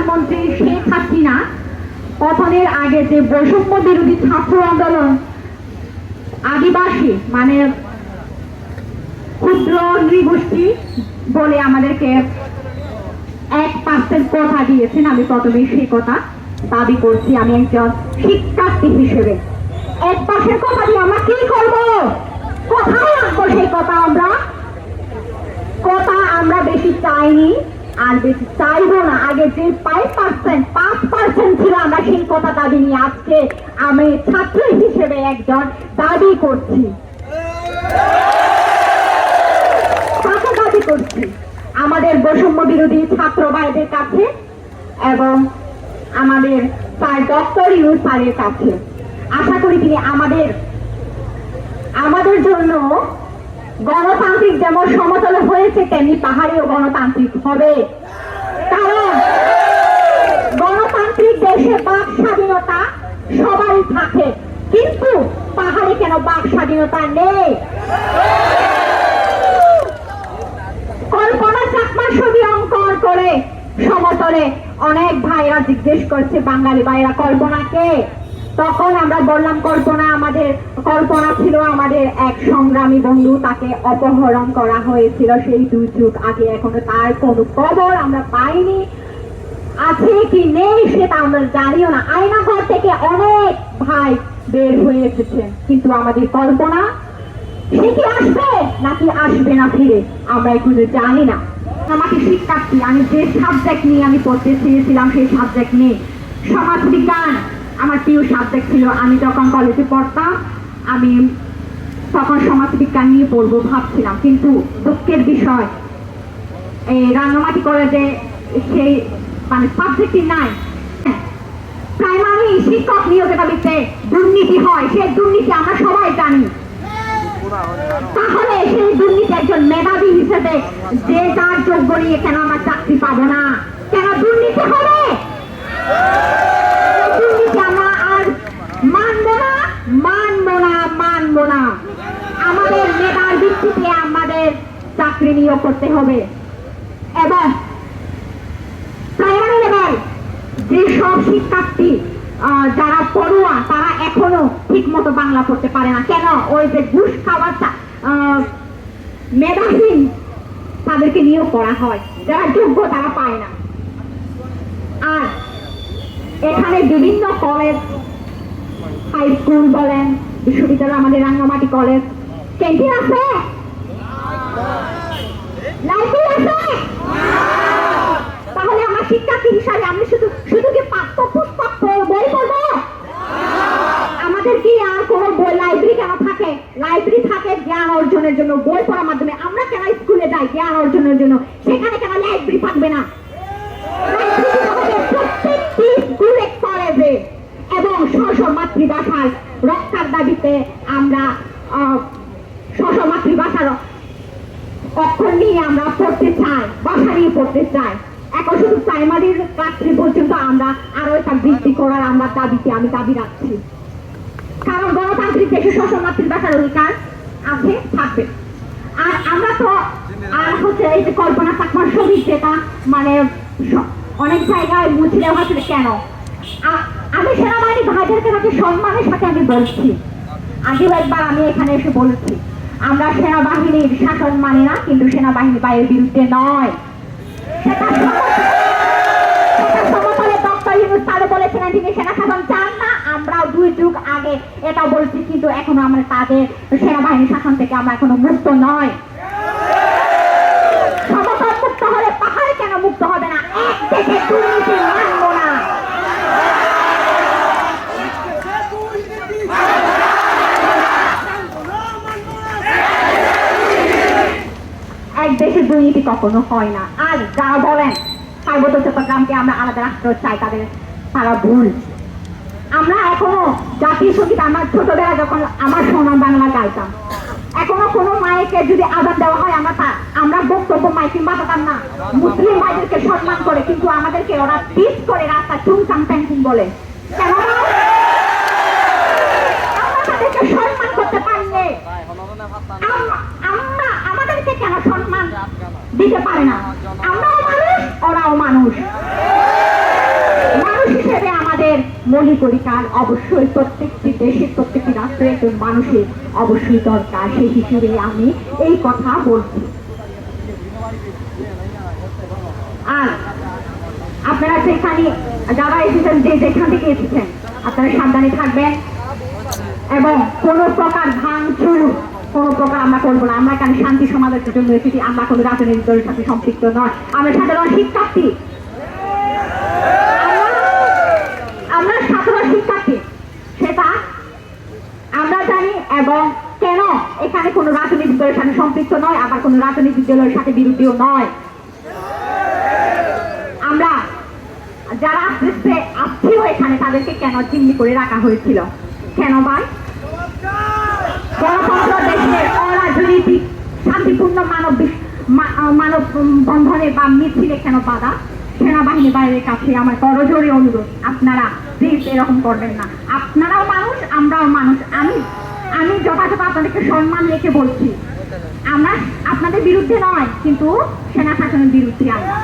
প্রধানমন্ত্রী শেখ হাসিনা, পতনের আগে যে বৈষম্য বিরোধী ছাত্র আন্দোলন আদিবাসী মানে ক্ষুদ্র নৃগোষ্ঠী বলে আমাদেরকে এক পার্সেন্ট কথা দিয়েছেন, আমি প্রথমেই সেই কথা দাবি করছি। আমি একজন শিক্ষার্থী হিসেবে। এক পাশের কথা দিয়ে আমরা কি করব? কোথায় রাখব সেই কথা আমরা? কথা আমরা বেশি চাইনি। আর বেশি চাইব না। আগে যে ফাইভ পার্সেন্ট পাঁচ পার্সেন্ট ছিল আমরা সেই কথা দাবি নিয়ে আজকে আমি ছাত্র হিসেবে একজন দাবি করছি। দাবি করছি? আমাদের বৈষম্য বিরোধী ছাত্র ভাইদের কাছে এবং আমাদের স্যার ডক্টর ইউনুস স্যারের কাছে। আশা করি তিনি আমাদের আমাদের জন্য গণতান্ত্রিক যেমন সমতলে হয়েছে, তেমনি পাহাড়েও গণতান্ত্রিক হবে। কারণ গণতান্ত্রিক দেশে বাক স্বাধীনতা সবারই থাকে, কিন্তু পাহাড়ে কেন বাক স্বাধীনতা নেই? কল্পনা চাকমা ছবি অঙ্কন করে সমতলে অনেক ভাইরা জিজ্ঞেস করছে, বাঙালি ভাইরা কল্পনাকে। তখন আমরা বললাম, কল্পনা, আমাদের কল্পনা ছিল আমাদের এক সংগ্রামী বন্ধু, তাকে অপহরণ করা হয়েছিল। সেই দুই যুগ আগে এখনও তার কোনো খবর আমরা পাইনি। আছে কি নেই সেটা আমরা জানিও না। আয়নাঘর থেকে অনেক ভাই বের হয়ে এসেছে। কিন্তু আমাদের কল্পনা, সে কি আসবে নাকি আসবে না ফিরে? আমরা এগুলো জানি না। আমাকে শিক্ষার্থী, আমি যে সাবজেক্ট নিয়ে আমি পড়তে চেয়েছিলাম, সেই সাবজেক্ট নিয়ে সমাজ বিজ্ঞান আমার প্রিয় সাবজেক্ট ছিল, আমি যখন কলেজে পড়তাম, আমি তখন সমাজবিজ্ঞান নিয়ে পড়ব ভাবছিলাম। কিন্তু দুঃখের বিষয়, এই রাঙ্গামাটি কলেজে সেই মানে সাবজেক্টই নাই। প্রাইমারি শিক্ষক নিয়োগের দাবিতে দুর্নীতি হয়। সেই দুর্নীতি আমরা সবাই জানি। তাহলে সেই দুর্নীতি একজন মেধাবী হিসেবে যে যার যোগ্য নিয়ে কেন আমরা চাকরি পাবো না? কেন দুর্নীতি হবে এই দুর্নীতি আমরা আর মানবো না মানবো না মানবো না। আমাদের মেধার ভিত্তিতে আমাদের চাকরি নিয়োগ করতে হবে। এবং প্রাইমারি লেভেল যে সব শিক্ষার্থী যারা পড়ুয়া, তারা এখনও ঠিক মতো বাংলা পড়তে পারে না। কেন? ওই যে ঘুষ খাওয়ার মেধাহীন তাদেরকে নিয়োগ করা হয়। যারা যোগ্য, তারা পায় না। আর এখানে বিভিন্ন কলেজ হাই স্কুল বলেন, বিশ্ববিদ্যালয় আমাদের রাঙ্গামাটি কলেজ। ক্যান্টিন আছে? তাহলে আমার শিক্ষার্থী হিসাবে আমি শুধু শুধু কি পাঠ্য পুস্তক পড়- বই পড়ব? আমাদের কি আর কোনো বই, লাইব্রেরি কেন থাকে? লাইব্রেরি থাকে জ্ঞান অর্জনের জন্য, বই পড়ার মাধ্যমে। আমরা কেন স্কুলে যাই জ্ঞান অর্জনের জন্য? সেখানে কেন লাইব্রেরি থাকবে না? মাতৃভাষার রক্ষার দাবিতে আমরা স্ব মাতৃভাষার অক্ষর নিয়ে আমরা পড়তে চাই, ভাষা নিয়ে পড়তে চাই। এখন শুধু প্রাইমারির থ্রি পর্যন্ত আমরা আরও এটা বৃদ্ধি করার আমরা দাবিতে আমি দাবি রাখছি। কারণ গণতান্ত্রিক দেশে শ্বশুর মাতৃভাষার অধিকার আছে, থাকবে। আর আমরা তো, আর হচ্ছে এই যে কল্পনা চাকমার ছবি যেটা মানে অনেক জায়গায় মুছে দেওয়া হয়েছিল। কেন? আমি সেনাবাহিনী ভাইদেরকে কাছে সম্মানের সাথে আমি বলছি। আগেও একবার আমি এখানে এসে বলেছি, আমরা সেনাবাহিনীর শাসন মানি না, কিন্তু সেনাবাহিনী বাইরের বিরুদ্ধে নয়। সেটা সেনা শাসন চান না, আমরাও দুই আগে এটা বলছি, কিন্তু এখনও আমরা শাসন থেকে আমরা এখনও মুক্ত নয়। সমতল হলে পাহাড় কেন মুক্ত হবে না এক দেশে কখনো হয় না। আর যারা বলেন, পার্বত্য চট্টগ্রামকে আমরা আলাদা রাষ্ট্র চাই, তাদের তারা ভুল। আমরা এখনও জাতীয় সংগীত আমার ছোটবেলা যখন আমার সোনার বাংলা গাইতাম, এখনও কোনো মায়েকে যদি আদান দেওয়া হয়, আমরা আমরা বক্তব্য মাইকিং বাঁচাতাম না। মুসলিম ভাইদেরকে সম্মান করে, কিন্তু আমাদেরকে ওরা পিস করে রাস্তা চুমচাম প্যান্টিং বলে। কেন না? আমরা তাদেরকে সম্মান করতে পারলে আম- আমরা আমাদেরকে কেন সম্মান দিতে পারে না? আমরাও মানুষ ওরাও মানুষ। মৌলিক অধিকার অবশ্যই প্রত্যেকটি দেশের প্রত্যেকটি রাষ্ট্রের একজন মানুষের অবশ্যই দরকার। সেই হিসেবে আমি এই কথা বলছি। আর আপনারা যেখানে যারা এসেছেন যে যেখান থেকে এসেছেন আপনারা সাবধানে থাকবেন এবং কোনো প্রকার ভাঙচুর কোনো প্রকার আমরা করব না। আমরা এখানে শান্তি সমাজের জন্য এসেছি। আমরা কোনো রাজনৈতিক দলের সাথে সম্পৃক্ত নয়। আমরা সাধারণ শিক্ষার্থী। আমরা- সাধারণ শিক্ষার্থী। সেটা আমরা জানি এবং কেন এখানে কোনো রাজনৈতিক দলের সাথে সম্পৃক্ত নয়, আবার কোনো রাজনৈতিক দলের সাথে বিরোধীও নয়। আমরা যারা আসছে আসছিল এখানে তাদেরকে কেন চিহ্নি করে রাখা হয়েছিল? কেন ভাই গণতন্ত্র দেশের অরাজনৈতিক শান্তিপূর্ণ মানব বিশ- মা- আহ, মানব উম, বন্ধনে বা মিছিলে কেন বাধা? সেনাবাহিনী বাইরের কাছে আমার করজোরে অনুরোধ। আপনারা প্লিজ এরকম করবেন না। আপনারাও মানুষ, আমরাও মানুষ। আমি আমি যথাযথ আপনাদেরকে সম্মান রেখে বলছি। আমরা আপনাদের বিরুদ্ধে নয়, কিন্তু সেনা শাসনের বিরুদ্ধে আমরা